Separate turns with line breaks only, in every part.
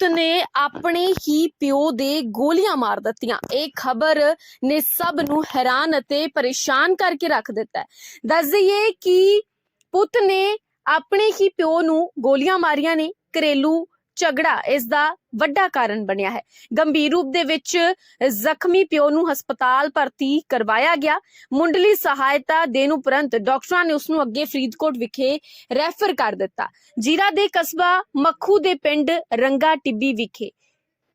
ਪੁੱਤ ਨੇ ਆਪਣੇ ਹੀ ਪਿਓ ਦੇ ਗੋਲੀਆਂ ਮਾਰ ਦਿੱਤੀਆਂ। ਇਹ ਖਬਰ ਨੇ ਸਭ ਨੂੰ ਹੈਰਾਨ ਅਤੇ ਪਰੇਸ਼ਾਨ ਕਰਕੇ ਰੱਖ ਦਿੱਤਾ। ਦੱਸ ਦਈਏ ਕਿ ਪੁੱਤ ਨੇ ਆਪਣੇ ਹੀ ਪਿਓ ਨੂੰ ਗੋਲੀਆਂ ਮਾਰੀਆਂ ਨੇ, ਘਰੇਲੂ ਝਗੜਾ ਇਸ ਦਾ ਵੱਡਾ ਕਾਰਨ ਬਣਿਆ ਹੈ। ਗੰਭੀਰ ਰੂਪ ਦੇ ਵਿੱਚ ਜ਼ਖਮੀ ਪਿਓ ਨੂੰ ਹਸਪਤਾਲ ਭਰਤੀ ਕਰਵਾਇਆ ਗਿਆ। ਮੁੰਡਲੀ ਸਹਾਇਤਾ ਦੇਣ ਉਪਰੰਤ ਡਾਕਟਰਾਂ ਨੇ ਉਸ ਨੂੰ ਅੱਗੇ ਫਰੀਦਕੋਟ ਵਿਖੇ ਰੈਫਰ ਕਰ ਦਿੱਤਾ। ਜੀਰਾ ਦੇ ਕਸਬਾ ਮੱਖੂ ਦੇ ਪਿੰਡ ਰੰਗਾ ਟਿੱਬੀ ਵਿਖੇ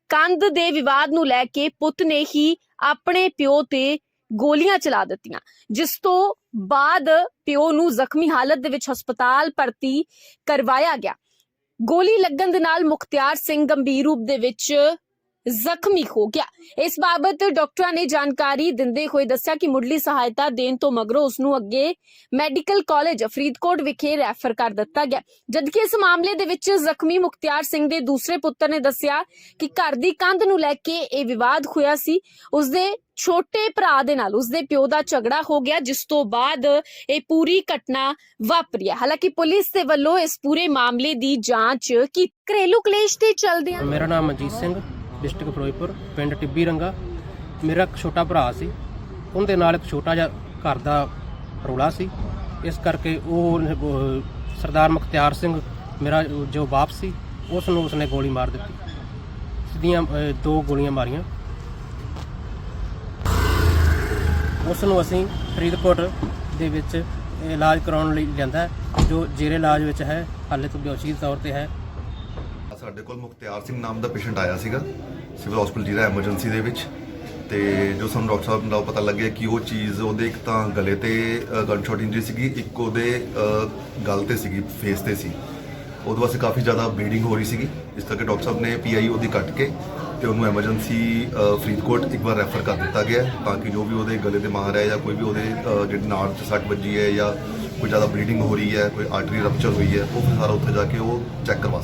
ਕੰਧ ਦੇ ਵਿਵਾਦ ਨੂੰ ਲੈ ਕੇ ਪੁੱਤ ਨੇ ਹੀ ਆਪਣੇ ਪਿਓ ਤੇ ਗੋਲੀਆਂ ਚਲਾ ਦਿੱਤੀਆਂ। ਜਿਸ ਤੋਂ ਬਾਅਦ ਪਿਓ ਨੂੰ ਜ਼ਖਮੀ ਹਾਲਤ ਦੇ ਵਿੱਚ ਹਸਪਤਾਲ ਭਰਤੀ ਕਰਵਾਇਆ ਗਿਆ। ਗੋਲੀ ਲੱਗਣ ਦੇ ਨਾਲ ਮੁਖਤਿਆਰ ਸਿੰਘ ਗੰਭੀਰ ਰੂਪ ਦੇ ਵਿੱਚ ਜ਼ਖਮੀ ਹੋ ਗਿਆ। ਇਸ ਬਾਬਤ ਡਾਕਟਰਾਂ ਨੇ ਜਾਣਕਾਰੀ ਦਿੰਦੇ ਹੋਏ ਦੱਸਿਆ ਕਿ ਮੁੱਢਲੀ ਸਹਾਇਤਾ ਦੇਣ ਤੋਂ ਮਗਰੋਂ ਉਸ ਨੂੰ ਅੱਗੇ ਮੈਡੀਕਲ ਕਾਲਜ ਫਰੀਦਕੋਟ ਵਿਖੇ ਰੈਫਰ ਕਰ ਦਿੱਤਾ ਗਿਆ। ਜਦਕਿ ਇਸ ਮਾਮਲੇ ਦੇ ਵਿੱਚ ਜ਼ਖਮੀ ਮੁਖਤਿਆਰ ਸਿੰਘ ਦੇ ਦੂਸਰੇ ਪੁੱਤਰ ਨੇ ਦੱਸਿਆ ਕਿ ਘਰ ਦੀ ਕੰਧ ਨੂੰ ਲੈ ਕੇ ਇਹ ਵਿਵਾਦ ਹੋਇਆ ਸੀ। ਉਸਦੇ ਛੋਟੇ ਭਰਾ ਦੇ ਨਾਲ ਉਸਦੇ ਪਿਓ ਦਾ ਝਗੜਾ ਹੋ ਗਿਆ, ਜਿਸ ਤੋਂ ਬਾਅਦ ਇਹ ਪੂਰੀ ਘਟਨਾ ਵਾਪਰੀ ਹੈ। ਹਾਲਾਂਕਿ ਪੁਲਿਸ ਦੇ ਵੱਲੋਂ ਇਸ ਪੂਰੇ ਮਾਮਲੇ ਦੀ ਜਾਂਚ ਕੀ ਘਰੇਲੂ ਕਲੇਸ਼ ਤੇ ਚੱਲਦਿਆਂ
ਮੇਰਾ ਨਾਮ ਮਨਜੀਤ ਸਿੰਘ। ਡਿਸਟ੍ਰਿਕਟ ਫਿਰੋਜ਼ਪੁਰ, ਪਿੰਡ ਟਿੱਬੀ ਰੰਗਾ। ਮੇਰਾ ਇੱਕ ਛੋਟਾ ਭਰਾ ਸੀ। ਉਹਦੇ ਨਾਲ ਇੱਕ ਛੋਟਾ ਜਿਹਾ ਘਰ ਦਾ ਰੌਲਾ ਸੀ। ਇਸ ਕਰਕੇ ਉਹ ਸਰਦਾਰ ਮੁਖਤਿਆਰ ਸਿੰਘ ਮੇਰਾ ਜੋ ਬਾਪ ਸੀ ਉਸ ਨੂੰ ਉਸਨੇ ਗੋਲੀ ਮਾਰ ਦਿੱਤੀ। ਸਿੱਧੀਆਂ ਦੋ ਗੋਲੀਆਂ ਮਾਰੀਆਂ। ਉਸ ਨੂੰ ਅਸੀਂ ਫਰੀਦਕੋਟ ਦੇ ਵਿੱਚ ਇਲਾਜ ਕਰਾਉਣ ਲਈ ਲਿਆਂਦਾ ਜੋ ਜੇਰੇ ਇਲਾਜ ਵਿੱਚ ਹੈ, ਹਾਲੇ ਤੋਂ ਬੇਹੋਸ਼ੀ ਤੌਰ ਤੇ ਹੈ।
ਸਾਡੇ ਕੋਲ ਮੁਖਤਿਆਰ ਸਿੰਘ ਨਾਮ ਦਾ ਪੇਸ਼ੈਂਟ ਆਇਆ ਸੀਗਾ ਸਿਵਲ ਹਸਪੀਟਲ ਜਿਹੜਾ ਐਮਰਜੈਂਸੀ ਦੇ ਵਿੱਚ। ਤੇ ਜੋ ਸਾਨੂੰ ਡਾਕਟਰ ਸਾਹਿਬ ਨਾਲ ਪਤਾ ਲੱਗਿਆ ਕਿ ਉਹ ਚੀਜ਼ ਉਹਦੇ ਇੱਕ ਤਾਂ ਗਲੇ ਤੇ ਗਨਸ਼ਾਟ ਇੰਜਰੀ ਸੀਗੀ ਇੱਕ ਉਹਦੇ ਅ, ਗਲ ਤੇ ਸੀਗੀ ਫੇਸ ਤੇ ਸੀ। ਉਹਦੇ ਵਾਸਤੇ ਕਾਫੀ ਜ਼ਿਆਦਾ ਬਲੀਡਿੰਗ ਹੋ ਰਹੀ ਸੀਗੀ। ਇਸ ਕਰਕੇ ਡਾਕਟਰ ਸਾਹਿਬ ਨੇ ਪੀਆਈ ਉਹਦੀ ਕੱਟ ਕੇ ਤੇ ਉਹਨੂੰ ਐਮਰਜੈਂਸੀ ਫਰੀਦਕੋਟ ਇੱਕ ਵਾਰ ਰੈਫਰ ਕਰ ਦਿੱਤਾ ਗਿਆ ਤਾਂ ਕਿ ਜੋ ਵੀ ਉਹਦੇ ਗਲੇ ਤੇ ਮਾਰ ਹੈ ਜਾਂ ਕੋਈ ਵੀ ਉਹਦੇ ਅ, ਜਿਹੜੀ ਨਾੜ 'ਚ ਸੱਟ ਵੱਜੀ ਹੈ ਜਾਂ ਕੋਈ ਜ਼ਿਆਦਾ ਬਲੀਡਿੰਗ ਹੋ ਰਹੀ ਹੈ ਕੋਈ ਆਰਟਰੀ ਰਪਚਰ ਹੋਈ ਹੈ ਉਹ ਫਿਰ ਸਾਰਾ ਉੱਥੇ ਜਾ ਕੇ ਉਹ ਚੈੱਕ ਕਰਵਾ